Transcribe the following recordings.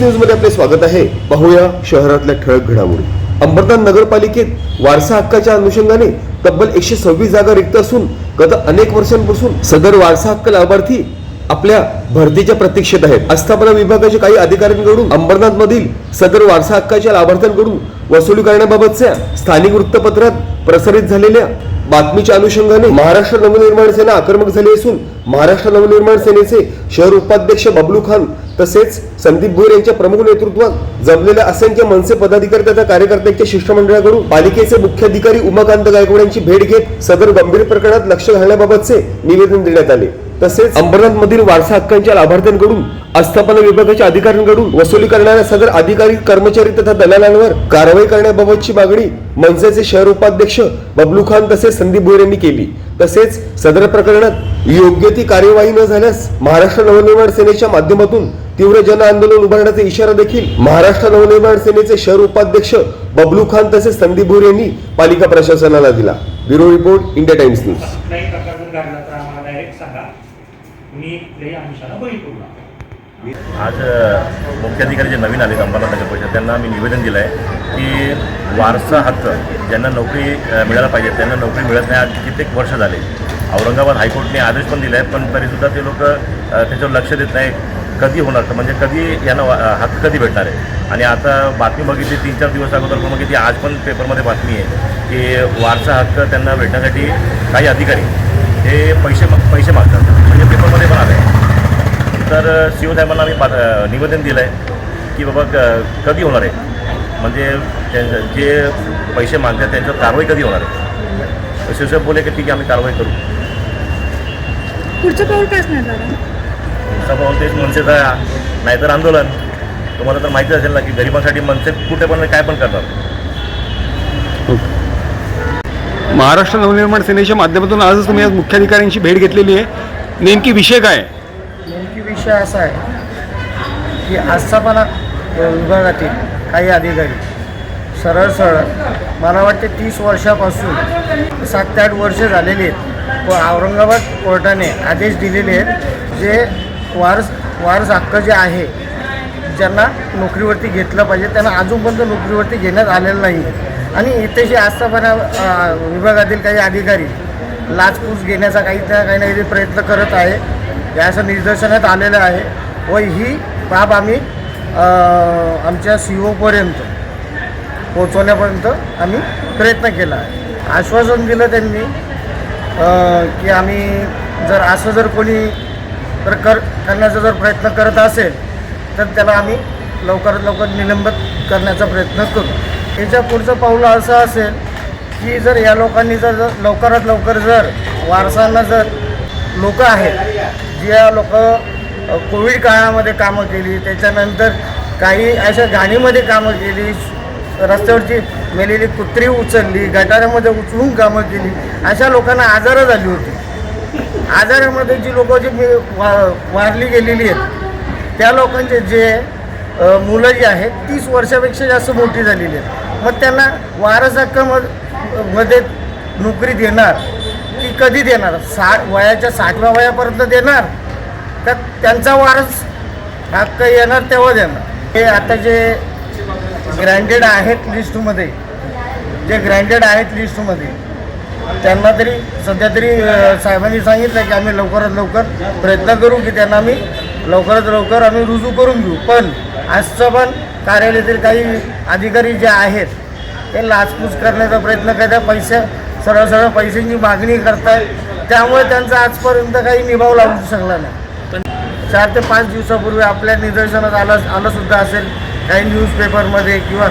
न्यूजमध्ये आपले स्वागत आहे. पाहूया शहरातल्या ठळक घडामोडी. अंबरनाथ नगरपालिकेत वारसा हक्काच्या अनुषंगाने तब्बल एकशे सव्वीस जागा रिक्त असून गत अनेक वर्षांपासून सदर वारसा हक्क लाभार्थी आपल्या भरतीच्या प्रतीक्षेत आहेत. आस्थापना विभागाच्या काही अधिकाऱ्यांकडून अंबरनाथ मधील सदर वारसा हक्काच्या लाभार्थ्यांकडून वसुली करण्याबाबतच्या स्थानिक वृत्तपत्रात प्रसारित झालेल्या बातमीच्या अनुषंगाने महाराष्ट्र नवनिर्माण सेना आक्रमक झाली असून महाराष्ट्र नवनिर्माण सेनेचे शहर उपाध्यक्ष बबलू खान तसेच संदीप भोईर यांच्या प्रमुख नेतृत्वात जमलेल्या असंख्य मनसे पदाधिकारी तथा कार्यकर्त्यांच्या शिष्टमंडळाकडून पालिकेचे मुख्याधिकारी उमाकांत गायकवाड यांची भेट घेत सदर गंभीर प्रकरणात लक्ष घालण्याबाबतचे निवेदन देण्यात आले. तसेच अंबरनाथ मधील वारसा हक्कांच्या लाभार्थ्यांकडून आस्थापना विभागाच्या अधिकाऱ्यांकडून वसुली करणाऱ्या सदर अधिकारी कर्मचारी तथा दलालांवर कारवाई करण्याबाबतची मागणी मनसेचे शहर उपाध्यक्ष बबलू खान तसेच संदीप भोईर यांनी केली. तसेच सदर प्रकरणात योग्य ती कार्यवाही न झाल्यास महाराष्ट्र नवनिर्माण सेनेच्या माध्यमातून तीव्र जन आंदोलन उभारण्याचा इशारा देखील महाराष्ट्र नवनिर्माण सेनेचे शहर उपाध्यक्ष बबलू खान तसेच संदीप भोईर यांनी पालिका प्रशासनाला दिला. Bureau report India Times news. मी कुठल्याही अंशानं बळी पडू नका आज मुख्याधिकारी जे नवीन आले अंबाला नगर परिषद त्यांना मी निवेदन दिलं आहे की वारसा हक्क ज्यांना नोकरी मिळायला पाहिजे त्यांना नोकरी मिळत नाही आज कित्येक वर्ष झाले. औरंगाबाद हायकोर्टने आदेश पण दिले आहेत पण तरीसुद्धा ते लोक त्याच्यावर लक्ष देत नाही कधी होणार? तर म्हणजे कधी यांना हक्क कधी भेटणार आहे? आणि आता बातमी बघितली तीन चार दिवस अगोदर पण बघितली आज पण पेपरमध्ये बातमी आहे की वारसा हक्क त्यांना भेटण्यासाठी काही अधिकारी हे पैसे पैसे मागतात. म्हणजे पेपरमध्ये पण आलं आहे तर सी ओ साहेबांना आम्ही पा- निवेदन दिलं आहे की बाबा क- कधी होणार आहे? म्हणजे त्यांचं जे पैसे मागतात त्यांच्यावर कारवाई कधी होणार आहे? तर शिवसाहेब बोले की ठीक आहे आम्ही कारवाई करू. पुढचं पाऊल काय असणार दादा? सभा तेच मनसेचा नाहीतर आंदोलन. तुम्हाला तर माहिती असेल ना की गरिबांसाठी मनसे कुठे पण काय पण करतात. महाराष्ट्र नवनिर्माण सेनेच्या माध्यमातून आजच तुम्ही आज मुख्याधिकाऱ्यांची भेट घेतलेली आहे. नेमकी विषय काय नेमकी विषय असा आहे की आस्थापना विभागातील काही अधिकारी सरळ सरळ मला वाटते तीस वर्षापासून सात ते आठ वर्ष झालेली आहेत. व औरंगाबाद कोर्टाने आदेश दिलेले आहेत जे वारस वारस हक्क जे आहे ज्यांना नोकरीवरती घेतलं पाहिजे त्यांना अजूनपर्यंत नोकरीवरती घेण्यात आलेलं नाही आणि इथेशी आस्थापना विभागातील काही अधिकारी लाचपूस घेण्याचा काही त्या काही ना काही प्रयत्न करत आहे. हे असं निदर्शनात आलेलं आहे. व ही बाब आम्ही आमच्या सी ओपर्यंत पोचवण्यापर्यंत आम्ही प्रयत्न केला आहे. आश्वासन दिलं त्यांनी की आम्ही जर असं जर कोणी तर कर करण्याचा जर प्रयत्न करत असेल तर त्याला आम्ही लवकरात लवकर निलंबित करण्याचा प्रयत्न करू. याच्या पुढचं पाऊल असं असेल की जर या लोकांनी जर जर लवकरात लवकर जर वारसांना जर लोकं आहेत जे लोक कोविड काळामध्ये कामं केली त्याच्यानंतर काही अशा घाणीमध्ये कामं केली रस्त्यावरची मेलेली कुत्री उचलली गटारामध्ये उचलून कामं केली अशा लोकांना आजारं झाली होती. आजारामध्ये जी लोकं जी वा वारली गेलेली आहेत त्या लोकांचे जे मुलं जी आहेत तीस वर्षापेक्षा जास्त मोठी झालेली आहेत. मग त्यांना वारस हक्कमध्ये नोकरी देणार की कधी देणार? साठ वयाच्या साठव्या वयापर्यंत देणार? का त्यांचा वारस हक्क येणार तेव्हा देणार. हे आता जे ग्रँटेड आहेत लिस्टमध्ये जे ग्रँटेड आहेत लिस्टमध्ये त्यांना तरी सध्या तरी साहेबांनी सांगितलं की आम्ही लवकरात लवकर प्रयत्न करू की त्यांना आम्ही लवकरात लवकर आम्ही रुजू करून घेऊ. पण आजचं पण कार्यालयातील काही अधिकारी जे आहेत ते लाचपूस करण्याचा प्रयत्न करतात. पैसे सरळ सरळ पैशांची मागणी करतात. त्यामुळे त्यांचा आजपर्यंत काही निभाव लागू शकला नाही. पण चार ते पाच दिवसापूर्वी आपल्या निदर्शनात आलं आलंसुद्धा असेल. काही न्यूजपेपरमध्ये किंवा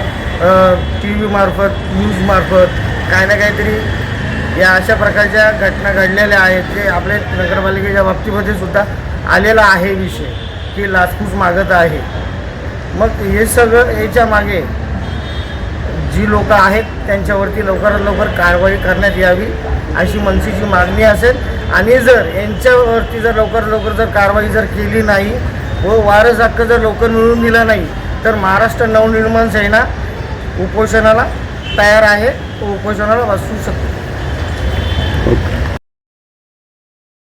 टी व्हीमार्फत न्यूजमार्फत काही ना काहीतरी या अशा प्रकारच्या घटना घडलेल्या आहेत जे आपल्या नगरपालिकेच्या बाबतीमध्ये सुद्धा आलेला आहे विषय की लाचपूस मागत आहे. मग हे सगळं याच्या मागे जी लोक आहेत त्यांच्यावरती लवकरात लवकर कारवाई करण्यात यावी अशी मनसेची मागणी असेल. आणि जर यांच्यावरती जर लवकर लवकर जर कारवाई जर केली नाही व वारस हक्क जर लवकर मिळवून दिला नाही तर महाराष्ट्र नवनिर्माण सेना उपोषणाला तयार आहे व उपोषणाला बसू शकते.